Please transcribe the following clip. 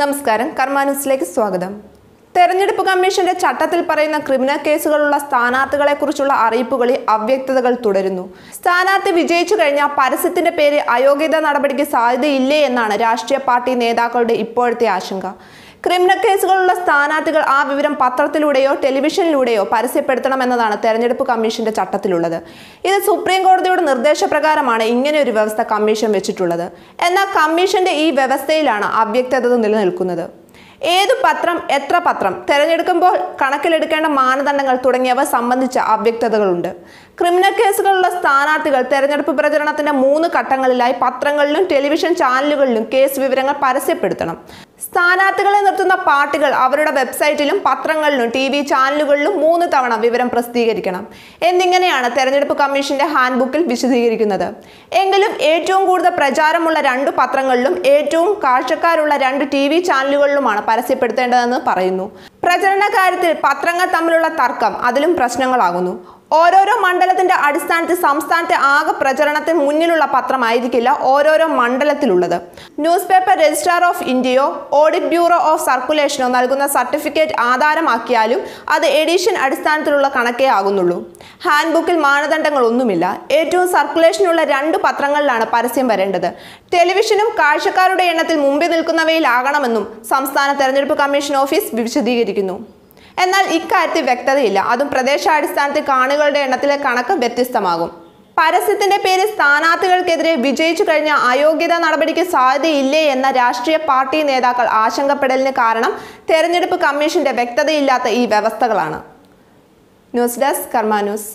നമസ്കാരം. കർമാനൂസിലേക്ക് സ്വാഗതം. തെരഞ്ഞെടുപ്പ് കമ്മീഷന്റെ ചട്ടത്തിൽ പറയുന്ന ക്രിമിനൽ കേസുകളുള്ള സ്ഥാനാർത്ഥികളെക്കുറിച്ചുള്ള അറിയിപ്പുകളിൽ അവ്യക്തതകൾ തുടരുന്നു. സ്ഥാനാർത്ഥി വിജയിച്ചു കഴിഞ്ഞാൽ പരസ്യത്തിന്റെ പേര് അയോഗ്യത നടപടിക്ക് സാധ്യതയില്ലേ എന്നാണ് രാഷ്ട്രീയ പാർട്ടി നേതാക്കളുടെ ഇപ്പോഴത്തെ ആശങ്ക. ക്രിമിനൽ കേസുകളുള്ള സ്ഥാനാർത്ഥികൾ ആ വിവരം പത്രത്തിലൂടെയോ ടെലിവിഷനിലൂടെയോ പരസ്യപ്പെടുത്തണമെന്നതാണ് തെരഞ്ഞെടുപ്പ് കമ്മീഷന്റെ ചട്ടത്തിലുള്ളത്. ഇത് സുപ്രീം കോടതിയുടെ നിർദ്ദേശപ്രകാരമാണ് ഇങ്ങനെ ഒരു വ്യവസ്ഥ കമ്മീഷൻ വെച്ചിട്ടുള്ളത്. എന്നാൽ കമ്മീഷന്റെ ഈ വ്യവസ്ഥയിലാണ് അവ്യക്തത നിലനിൽക്കുന്നത്. ഏതു പത്രം എത്ര പത്രം തിരഞ്ഞെടുക്കുമ്പോൾ കണക്കിലെടുക്കേണ്ട മാനദണ്ഡങ്ങൾ തുടങ്ങിയവ സംബന്ധിച്ച അവ്യക്തതകളുണ്ട്. ക്രിമിനൽ കേസുകളുള്ള സ്ഥാനാർത്ഥികൾ തെരഞ്ഞെടുപ്പ് പ്രചരണത്തിന്റെ മൂന്ന് ഘട്ടങ്ങളിലായി പത്രങ്ങളിലും ടെലിവിഷൻ ചാനലുകളിലും കേസ് വിവരങ്ങൾ പരസ്യപ്പെടുത്തണം. സ്ഥാനാർത്ഥികളെ നിർത്തുന്ന പാർട്ടികൾ അവരുടെ വെബ്സൈറ്റിലും പത്രങ്ങളിലും ടി വി ചാനലുകളിലും മൂന്ന് തവണ വിവരം പ്രസിദ്ധീകരിക്കണം. എന്നിങ്ങനെയാണ് തെരഞ്ഞെടുപ്പ് കമ്മീഷന്റെ ഹാൻഡ് ബുക്കിൽ വിശദീകരിക്കുന്നത്. എങ്കിലും ഏറ്റവും കൂടുതൽ പ്രചാരമുള്ള രണ്ട് പത്രങ്ങളിലും ഏറ്റവും കാഴ്ചക്കാരുള്ള രണ്ട് ടി വി ചാനലുകളിലുമാണ് പരസ്യപ്പെടുത്തേണ്ടതെന്ന് പറയുന്നു. പ്രചരണ കാര്യത്തിൽ പത്രങ്ങൾ തമ്മിലുള്ള തർക്കം അതിലും പ്രശ്നങ്ങളാകുന്നു. ഓരോരോ മണ്ഡലത്തിന്റെ അടിസ്ഥാനത്തിൽ സംസ്ഥാനത്തെ ആകെ പ്രചരണത്തിന് മുന്നിലുള്ള പത്രമായിരിക്കില്ല ഓരോരോ മണ്ഡലത്തിലുള്ളത്. ന്യൂസ് പേപ്പർ രജിസ്ട്രാർ ഓഫ് ഇന്ത്യയോ ഓഡിറ്റ് ബ്യൂറോ ഓഫ് സർക്കുലേഷനോ നൽകുന്ന സർട്ടിഫിക്കറ്റ് ആധാരമാക്കിയാലും അത് എഡിഷൻ അടിസ്ഥാനത്തിലുള്ള കണക്കേ ആകുന്നുള്ളൂ. ഹാൻഡ് ബുക്കിൽ മാനദണ്ഡങ്ങളൊന്നുമില്ല. ഏറ്റവും സർക്കുലേഷനുള്ള രണ്ട് പത്രങ്ങളിലാണ് പരസ്യം വരേണ്ടത്. ടെലിവിഷനും കാഴ്ചക്കാരുടെ എണ്ണത്തിൽ മുമ്പിൽ നിൽക്കുന്നവയിലാകണമെന്നും സംസ്ഥാന തെരഞ്ഞെടുപ്പ് കമ്മീഷൻ ഓഫീസ് വിശദീകരിക്കുന്നു. എന്നാൽ ഇക്കാര്യത്തിൽ വ്യക്തതയില്ല. അതും പ്രദേശാടിസ്ഥാനത്തിൽ കാണികളുടെ എണ്ണത്തിലെ കണക്ക് വ്യത്യസ്തമാകും. പരസ്യത്തിന്റെ പേര് സ്ഥാനാർത്ഥികൾക്കെതിരെ വിജയിച്ചു കഴിഞ്ഞ അയോഗ്യതാ നടപടിക്ക് സാധ്യതയില്ലേ എന്ന രാഷ്ട്രീയ പാർട്ടി നേതാക്കൾ ആശങ്കപ്പെടലിന് കാരണം തെരഞ്ഞെടുപ്പ് കമ്മീഷന്റെ വ്യക്തതയില്ലാത്ത ഈ വ്യവസ്ഥകളാണ്. News desk Karma news.